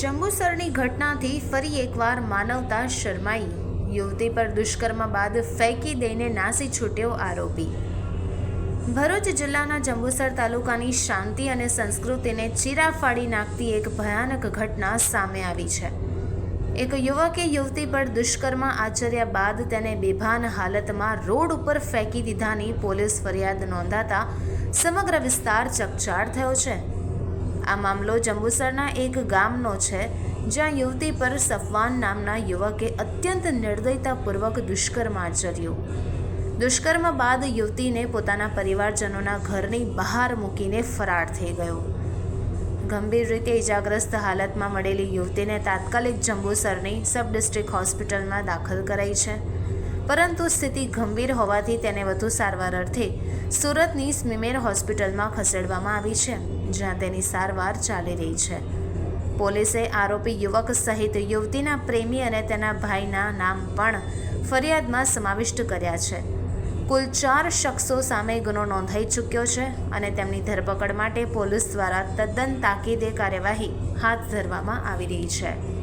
જંબુસરની ઘટનાથી ફરી એકવાર માનવતા શરમાઈ. યુવતી પર દુષ્કર્મ બાદ ફેંકી દઈને નાસી છૂટ્યો આરોપી. ભરૂચ જિલ્લાના જંબુસર તાલુકાની શાંતિ અને સંસ્કૃતિને ચીરા ફાડી નાખતી એક ભયાનક ઘટના સામે આવી છે. એક યુવકે યુવતી પર દુષ્કર્મ આચર્યા બાદ તેને બેભાન હાલતમાં રોડ ઉપર ફેંકી દીધાની પોલીસ ફરિયાદ નોંધાતા સમગ્ર વિસ્તાર ચકચાર થયો છે. આ મામલો જંબુસરના એક ગામનો છે, જ્યાં યુવતી પર સફવાન નામના યુવકે અત્યંત નિર્દયતાપૂર્વક દુષ્કર્મ આચર્યું. દુષ્કર્મ બાદ યુવતીને પોતાના પરિવારજનોના ઘરની બહાર મૂકીને ફરાર થઈ ગયો. ગંભીર રીતે ઇજાગ્રસ્ત હાલતમાં મળેલી યુવતીને તાત્કાલિક જંબુસરની સબ ડિસ્ટ્રિક્ટ હોસ્પિટલમાં દાખલ કરાઈ છે. પરંતુ સ્થિતિ ગંભીર હોવાથી તેને વધુ સારવાર અર્થે સુરતની સ્મીમેર હોસ્પિટલમાં ખસેડવામાં આવી છે, જ્યાં તેની સારવાર ચાલી રહી છે. પોલીસે આરોપી યુવક સહિત યુવતીના પ્રેમી અને તેના ભાઈના નામ પણ ફરિયાદમાં સમાવિષ્ટ કર્યા છે. કુલ ચાર શખ્સો સામે ગુનો નોંધાઈ ચૂક્યો છે અને તેમની ધરપકડ માટે પોલીસ દ્વારા તદ્દન તાકીદે કાર્યવાહી હાથ ધરવામાં આવી રહી છે.